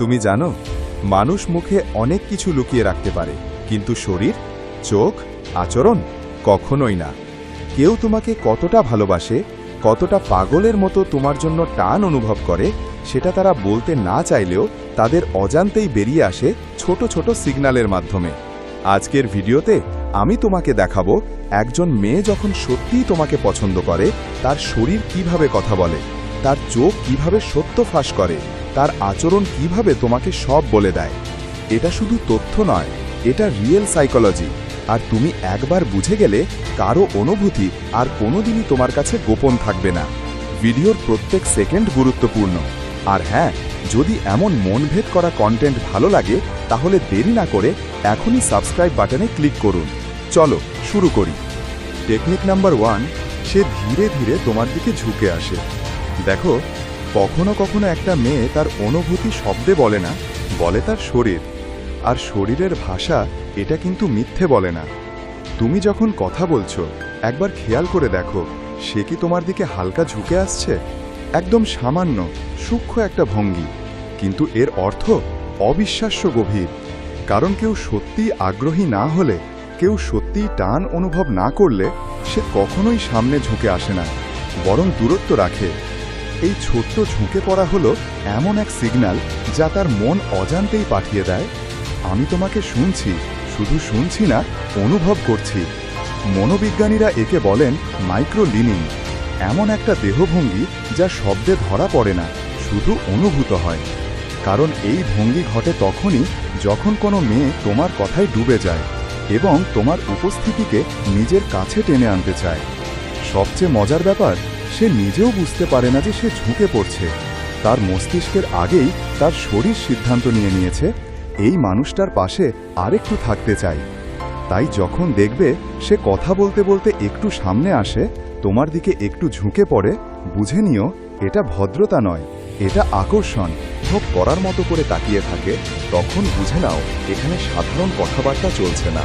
তুমি জানো, মানুষ মুখে অনেক কিছু লুকিয়ে রাখতে পারে, কিন্তু শরীর, চোখ, আচরণ কখনোই না। কেউ তোমাকে কতটা ভালোবাসে, কতটা পাগলের মতো তোমার জন্য টান অনুভব করে, সেটা তারা বলতে না চাইলেও তাদের অজান্তেই বেরিয়ে আসে ছোট ছোট সিগন্যালের মাধ্যমে। আজকের ভিডিওতে আমি তোমাকে দেখাবো, একজন মেয়ে যখন সত্যিই তোমাকে পছন্দ করে, তার শরীর কীভাবে কথা বলে, তার চোখ কীভাবে সত্য ফাঁস করে। তার আচরণ কীভাবে তোমাকে সব বলে দেয়? এটা শুধু তথ্য নয়, এটা রিয়েল সাইকোলজি আর তুমি একবার বুঝে গেলে কারও অনুভূতি আর কোনোদিনই তোমার কাছে গোপন থাকবে না। ভিডিওর প্রত্যেক সেকেন্ড গুরুত্বপূর্ণ। আর হ্যাঁ যদি এমন মনভেদ করা কন্টেন্ট ভালো লাগে, তাহলে দেরি না করে এখনই সাবস্ক্রাইব বাটনে ক্লিক করুন। চলো, শুরু করি। টেকনিক নাম্বার ওয়ান সে ধীরে ধীরে তোমার দিকে ঝুঁকে আসে। দেখো কখনো কখনো একটা মেয়ে তার অনুভূতি শব্দে বলে না, বলে তার শরীর। আর শরীরের ভাষা এটা কিন্তু মিথ্যে বলে না। তুমি যখন কথা বলছো, একবার খেয়াল করে দেখো, সে কি তোমার দিকে হালকা ঝুঁকে আসছে? একদম সামান্য, সূক্ষ্ম একটা ভঙ্গি। কিন্তু এর অর্থ অবিশ্বাস্য গভীর। কারণ কেউ সত্যিই আগ্রহী না হলে, কেউ সত্যিই টান অনুভব না করলে, সে কখনোই সামনে ঝুঁকে আসে না, বরং দূরত্ব রাখে। এই ছোট্ট ঝুঁকে পড়া হলো এমন এক সিগন্যাল যা তার মন অজান্তেই পাঠিয়ে দেয়। আমি তোমাকে শুনছি, শুধু শুনছি না, অনুভব করছি। মনোবিজ্ঞানীরা একে বলেন মাইক্রো লিনিং এমন একটা দেহভঙ্গি যা শব্দে ধরা পড়ে না, শুধু অনুভূত হয়। কারণ এই ভঙ্গি ঘটে তখনই যখন কোনো মেয়ে তোমার কথায় ডুবে যায় এবং তোমার উপস্থিতিকে নিজের কাছে টেনে আনতে চায়। সবচেয়ে মজার ব্যাপার সে নিজেও বুঝতে পারে না যে সে ঝুঁকে পড়ছে। তার মস্তিষ্কের আগেই তার শরীর সিদ্ধান্ত নিয়ে নিয়েছে, এই মানুষটার পাশে আরেকটু থাকতে চাই। তাই যখন দেখবে সে কথা বলতে বলতে একটু সামনে আসে, তোমার দিকে একটু ঝুঁকে পড়ে, বুঝে নিও, এটা ভদ্রতা নয়, এটা আকর্ষণ। ভোগ করার মতো করে তাকিয়ে থাকে, তখন বুঝে নাও, এখানে সাধারণ কথাবার্তা চলছে না।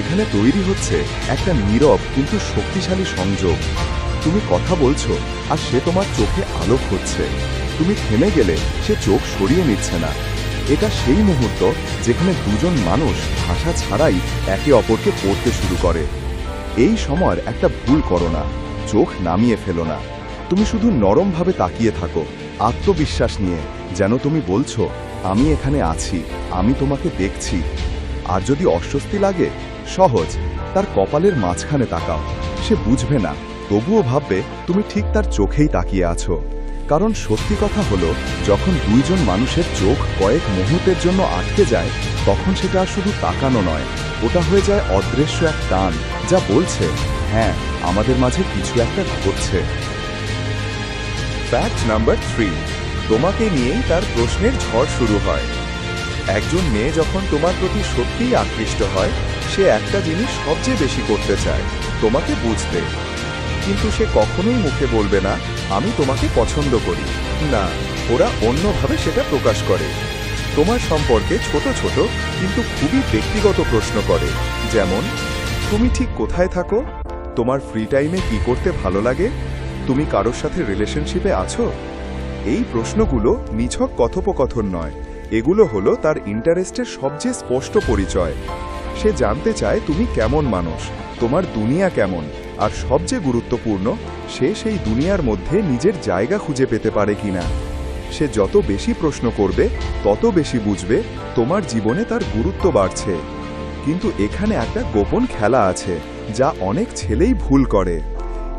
এখানে তৈরি হচ্ছে একটা নীরব কিন্তু শক্তিশালী সংযোগ। তুমি কথা বলছো, আর সে তোমার চোখে আলোক হচ্ছে তুমি থেমে গেলে সে চোখ সরিয়ে নিচ্ছে না। এটা সেই মুহূর্ত যেখানে দুজন মানুষ ভাষা ছাড়াই একে অপরকে পড়তে শুরু করে। এই সময়ের একটা ভুল করো না, চোখ নামিয়ে ফেলো না। তুমি শুধু নরমভাবে তাকিয়ে থাকো, আত্মবিশ্বাস নিয়ে, যেন তুমি বলছো, আমি এখানে আছি, আমি তোমাকে দেখছি। আর যদি অস্বস্তি লাগে, সহজ, তার কপালের মাঝখানে তাকাও, সে বুঝবে না। তবুও ভাববে, তুমি ঠিক তার চোখেই তাকিয়ে আছো। কারণ সত্যি কথা হলো, যখন দুইজন মানুষের চোখ কয়েক মুহূর্তের জন্য আটকে যায়, তখন সেটা শুধু তাকানো নয়। ওটা হয়ে যায় অদৃশ্য এক টান, যা বলছে হ্যাঁ আমাদের মাঝে কিছু একটা ঘটছে। ফ্যাক্ট নাম্বার থ্রি তোমাকে নিয়েই তার প্রশ্নের ঝড় শুরু হয়। একজন মেয়ে যখন তোমার প্রতি সত্যিই আকৃষ্ট হয়, সে একটা জিনিস সবচেয়ে বেশি করতে চায়, তোমাকে বুঝতে। কিন্তু সে কখনোই মুখে বলবে না, আমি তোমাকে পছন্দ করি। না, ওরা অন্যভাবে সেটা প্রকাশ করে। তোমার সম্পর্কে ছোট ছোট, কিন্তু খুবই ব্যক্তিগত প্রশ্ন করে, যেমন, তুমি ঠিক কোথায় থাকো? তোমার ফ্রি টাইমে কি করতে ভালো লাগে? তুমি কারোর সাথে রিলেশনশিপে আছো? এই প্রশ্নগুলো নিছক কথোপকথন নয়, এগুলো হলো তার ইন্টারেস্টের সবচেয়ে স্পষ্ট পরিচয়। সে জানতে চায় তুমি কেমন মানুষ, তোমার দুনিয়া কেমন আর সবচেয়ে গুরুত্বপূর্ণ, সে সেই দুনিয়ার মধ্যে নিজের জায়গা খুঁজে পেতে পারে কিনা। সে যত বেশি প্রশ্ন করবে, তত বেশি বুঝবে, তোমার জীবনে তার গুরুত্ব বাড়ছে। কিন্তু এখানে একটা গোপন খেলা আছে, যা অনেক ছেলেই ভুল করে।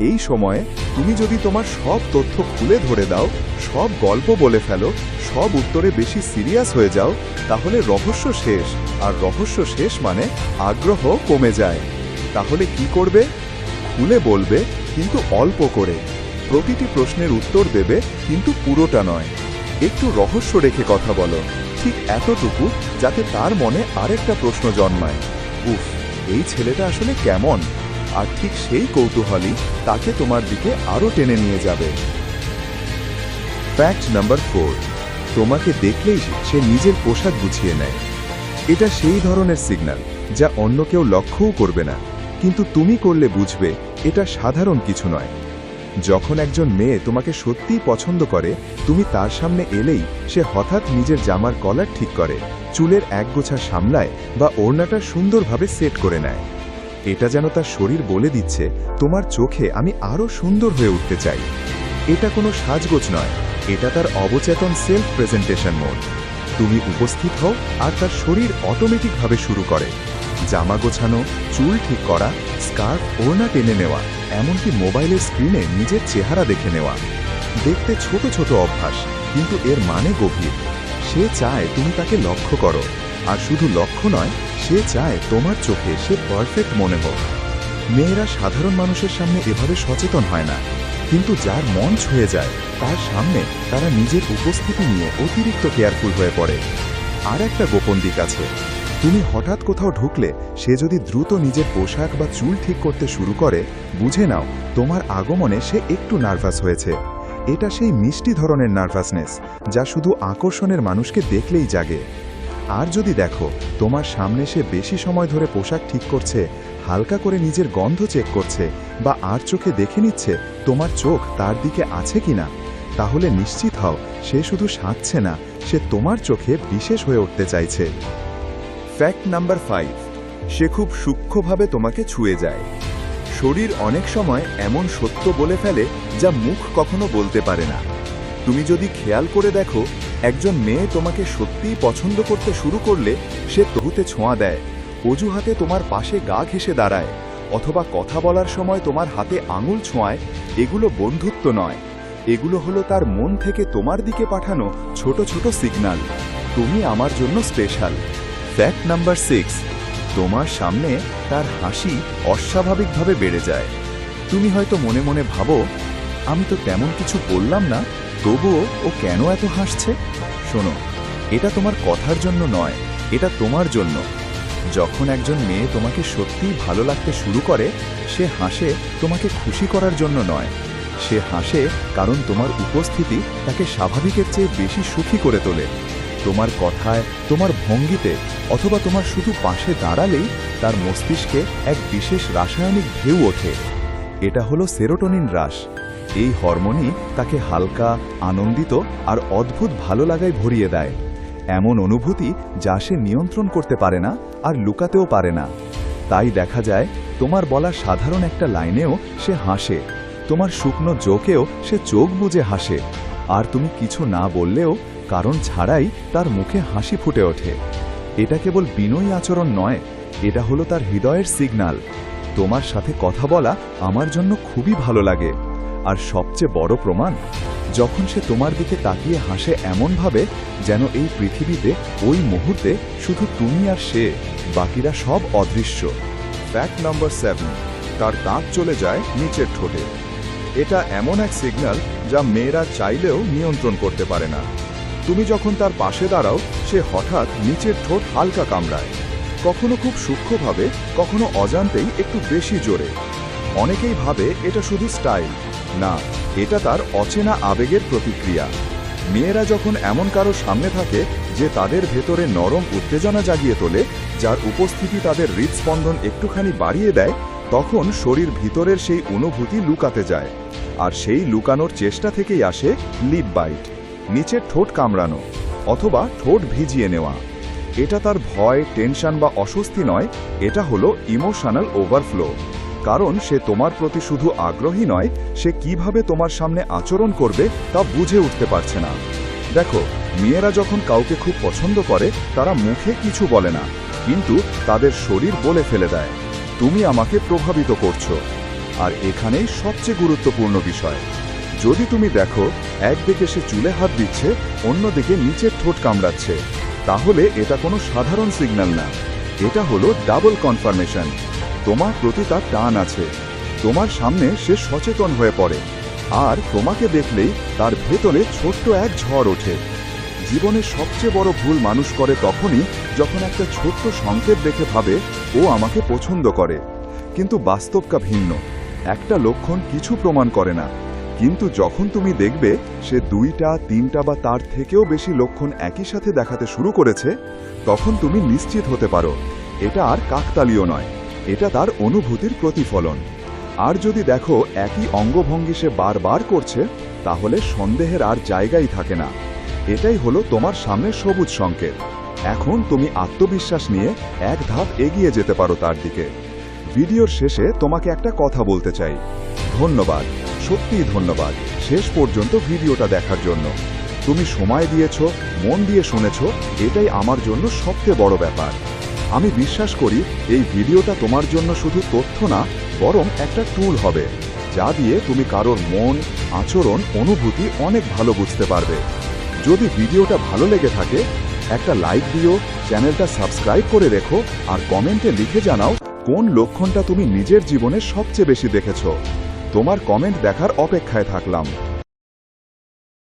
এই সময়ে তুমি যদি তোমার সব তথ্য খুলে ধরে দাও, সব গল্প বলে ফেলো, সব উত্তরে বেশি সিরিয়াস হয়ে যাও, তাহলে রহস্য শেষ। আর রহস্য শেষ মানে আগ্রহ কমে যায়। তাহলে কি করবে? খুলে বলবে, কিন্তু অল্প করে। প্রতিটি প্রশ্নের উত্তর দেবে, কিন্তু পুরোটা নয়। একটু রহস্য রেখে কথা বলো। ঠিক এতটুকু যাতে তার মনে আরেকটা প্রশ্ন জন্মায়। উফ, এই ছেলেটা আসলে কেমন? আর ঠিক সেই কৌতূহলী তাকে তোমার দিকে আরও টেনে নিয়ে যাবে। ফ্যাক্ট নাম্বার ফোর তোমাকে দেখলেই সে নিজের পোশাক গুছিয়ে নেয়। এটা সেই ধরনের সিগন্যাল যা অন্য কেউ লক্ষ্যও করবে না। কিন্তু তুমি করলে বুঝবে, এটা সাধারণ কিছু নয়। যখন একজন মেয়ে তোমাকে সত্যিই পছন্দ করে, তুমি তার সামনে এলেই সে হঠাৎ নিজের জামার কলার ঠিক করে, চুলের একগোছা সামলায় বা ওড়নাটা সুন্দরভাবে সেট করে নেয়। এটা যেন তার শরীর বলে দিচ্ছে, তোমার চোখে আমি আরও সুন্দর হয়ে উঠতে চাই। এটা কোনো সাজগোজ নয়, এটা তার অবচেতন সেলফ প্রেজেন্টেশন মোড তুমি উপস্থিত হও আর তার শরীর অটোমেটিকভাবে শুরু করে। জামা গোছানো, চুল ঠিক করা, স্কার্ফ ওড়না টেনে নেওয়া, এমনকি মোবাইলের স্ক্রিনে নিজের চেহারা দেখে নেওয়া। দেখতে ছোট ছোট অভ্যাস, কিন্তু এর মানে গভীর। সে চায় তুমি তাকে লক্ষ্য করো, আর শুধু লক্ষ্য নয়, সে চায় তোমার চোখে সে পারফেক্ট মনে হোক। মেয়েরা সাধারণ মানুষের সামনে এভাবে সচেতন হয় না, কিন্তু যার মন ছুঁয়ে যায়, তার সামনে তারা নিজের উপস্থিতি নিয়ে অতিরিক্ত কেয়ারফুল হয়ে পড়ে। আর একটা গোপন দিক আছে তুমি হঠাৎ কোথাও ঢুকলে, সে যদি দ্রুত নিজের পোশাক বা চুল ঠিক করতে শুরু করে, বুঝে নাও, তোমার আগমনে সে একটু নার্ভাস হয়েছে। এটা সেই মিষ্টি ধরনের নার্ভাসনেস, যা শুধু আকর্ষণের মানুষকে দেখলেই জাগে। আর যদি দেখো, তোমার সামনে সে বেশি সময় ধরে পোশাক ঠিক করছে, হালকা করে নিজের গন্ধ চেক করছে, বা আর চোখে দেখে নিচ্ছে, তোমার চোখ তার দিকে আছে কিনা, তাহলে নিশ্চিত হও, সে শুধু সাঁতছে না, সে তোমার চোখে বিশেষ হয়ে উঠতে চাইছে। ফ্যাক্ট নাম্বার ফাইভ সে খুব সূক্ষ্মভাবে তোমাকে ছুঁয়ে যায়। শরীর অনেক সময় এমন সত্য বলে ফেলে যা মুখ কখনো বলতে পারে না। তুমি যদি খেয়াল করে দেখো, একজন মেয়ে তোমাকে সত্যিই পছন্দ করতে শুরু করলে সে তহুতে ছোঁয়া দেয়। অজুহাতে তোমার পাশে গা ঘেসে দাঁড়ায়, অথবা কথা বলার সময় তোমার হাতে আঙুল ছোঁয়ায়, এগুলো বন্ধুত্ব নয়। এগুলো হলো তার মন থেকে তোমার দিকে পাঠানো ছোট ছোট সিগন্যাল তুমি আমার জন্য স্পেশাল ফ্যাক্ট নাম্বার সিক্স তোমার সামনে তার হাসি অস্বাভাবিকভাবে বেড়ে যায়। তুমি হয়তো মনে মনে ভাবো, আমি তো তেমন কিছু বললাম না, তবুও ও কেন এত হাসছে? শোনো, এটা তোমার কথার জন্য নয়, এটা তোমার জন্য। যখন একজন মেয়ে তোমাকে সত্যিই ভালো লাগতে শুরু করে, সে হাসে তোমাকে খুশি করার জন্য নয়। সে হাসে কারণ তোমার উপস্থিতি তাকে স্বাভাবিকের চেয়ে বেশি সুখী করে তোলে। তোমার কথায়, তোমার ভঙ্গিতে অথবা তোমার শুধু পাশে দাঁড়ালেই তার মস্তিষ্কে এক বিশেষ রাসায়নিক ঢেউ ওঠে। এটা হলো সেরোটোনিন হ্রাস। এই হরমোনই তাকে হালকা, আনন্দিত আর অদ্ভুত ভালো লাগায় ভরিয়ে দেয়। এমন অনুভূতি যা সে নিয়ন্ত্রণ করতে পারে না আর লুকাতেও পারে না। তাই দেখা যায়, তোমার বলা সাধারণ একটা লাইনেও সে হাসে। তোমার শুকনো জোকেও সে চোখ বুজে হাসে। আর তুমি কিছু না বললেও কারণ ছাড়াই তার মুখে হাসি ফুটে ওঠে। এটা কেবল বিনয়ী আচরণ নয়, এটা হলো তার হৃদয়ের সিগনাল তোমার সাথে কথা বলা আমার জন্য খুবই ভালো লাগে। আর সবচেয়ে বড় প্রমাণ, যখন সে তোমার দিকে তাকিয়ে হাসে এমনভাবে যেন এই পৃথিবীতে, ওই মুহূর্তে শুধু তুমি আর সে, বাকিরা সব অদৃশ্য। ফ্যাক্ট নাম্বার সেভেন তার দাঁত চলে যায় নিচের ঠোঁটে। এটা এমন এক সিগন্যাল যা মেয়েরা চাইলেও নিয়ন্ত্রণ করতে পারে না। তুমি যখন তার পাশে দাঁড়াও, সে হঠাৎ নিচের ঠোঁট হালকা কামড়ায়। কখনো খুব সূক্ষ্মভাবে, কখনো অজান্তেই একটু বেশি জোরে। অনেকেই ভাবে এটা শুধু স্টাইল। না, এটা তার অচেনা আবেগের প্রতিক্রিয়া। মেয়েরা যখন এমন কারও সামনে থাকে যে তাদের ভেতরে নরম উত্তেজনা জাগিয়ে তোলে, যার উপস্থিতি তাদের হৃদস্পন্দন একটুখানি বাড়িয়ে দেয়, তখন শরীর ভিতরের সেই অনুভূতি লুকাতে যায়। আর সেই লুকানোর চেষ্টা থেকেই আসে লিপ বাইট। নিচের ঠোঁট কামড়ানো অথবা ঠোঁট ভিজিয়ে নেওয়া। এটা তার ভয়, টেনশন বা অস্বস্তি নয়, এটা হলো ইমোশনাল ওভারফ্লো। কারণ সে তোমার প্রতি শুধু আগ্রহী নয়, সে কীভাবে তোমার সামনে আচরণ করবে তা বুঝে উঠতে পারছে না। দেখো, মেয়েরা যখন কাউকে খুব পছন্দ করে, তারা মুখে কিছু বলে না, কিন্তু তাদের শরীর বলে ফেলে দেয়। তুমি আমাকে প্রভাবিত করছ। আর এখানেই সবচেয়ে গুরুত্বপূর্ণ বিষয়। যদি তুমি দেখো, একদিকে সে চুলে হাত দিচ্ছে, অন্যদিকে নিচের ঠোঁট কামড়াচ্ছে, তাহলে এটা কোনো সাধারণ সিগন্যাল না। এটা হলো ডাবল কনফার্মেশন তোমার প্রতি তার টান আছে। তোমার সামনে সে সচেতন হয়ে পড়ে। আর তোমাকে দেখলেই তার ভেতরে ছোট্ট এক ঝড় ওঠে। জীবনের সবচেয়ে বড় ভুল মানুষ করে তখনই যখন একটা ছোট্ট সংকেত দেখে ভাবে, ও আমাকে পছন্দ করে। কিন্তু বাস্তবকা ভিন্ন। একটা লক্ষণ কিছু প্রমাণ করে না। কিন্তু যখন তুমি দেখবে সে দুইটা, তিনটা বা তার থেকেও বেশি লক্ষণ একই সাথে দেখাতে শুরু করেছে, তখন তুমি নিশ্চিত হতে পারো, এটা আর কাকতালীয় নয়, এটা তার অনুভূতির প্রতিফলন। আর যদি দেখো একই অঙ্গভঙ্গি সে বারবার করছে, তাহলে সন্দেহের আর জায়গাই থাকে না। এটাই হলো তোমার সামনে সবুজ সংকেত। এখন তুমি আত্মবিশ্বাস নিয়ে এক ধাপ এগিয়ে যেতে পারো তার দিকে। ভিডিওর শেষে তোমাকে একটা কথা বলতে চাই। ধন্যবাদ। সত্যিই ধন্যবাদ। শেষ পর্যন্ত ভিডিওটা দেখার জন্য। তুমি সময় দিয়েছ, মন দিয়ে শুনেছ, এটাই আমার জন্য সবচেয়ে বড় ব্যাপার। আমি বিশ্বাস করি, এই ভিডিওটা তোমার জন্য শুধু তথ্য না, বরং একটা টুল হবে, যা দিয়ে তুমি কারোর মন, আচরণ, অনুভূতি অনেক ভালো বুঝতে পারবে। যদি ভিডিওটা ভালো লেগে থাকে, একটা লাইক দিও, চ্যানেলটা সাবস্ক্রাইব করে রেখো, আর কমেন্টে লিখে জানাও কোন লক্ষণটা তুমি নিজের জীবনে সবচেয়ে বেশি দেখেছ? তোমার কমেন্ট দেখার অপেক্ষায় থাকলাম।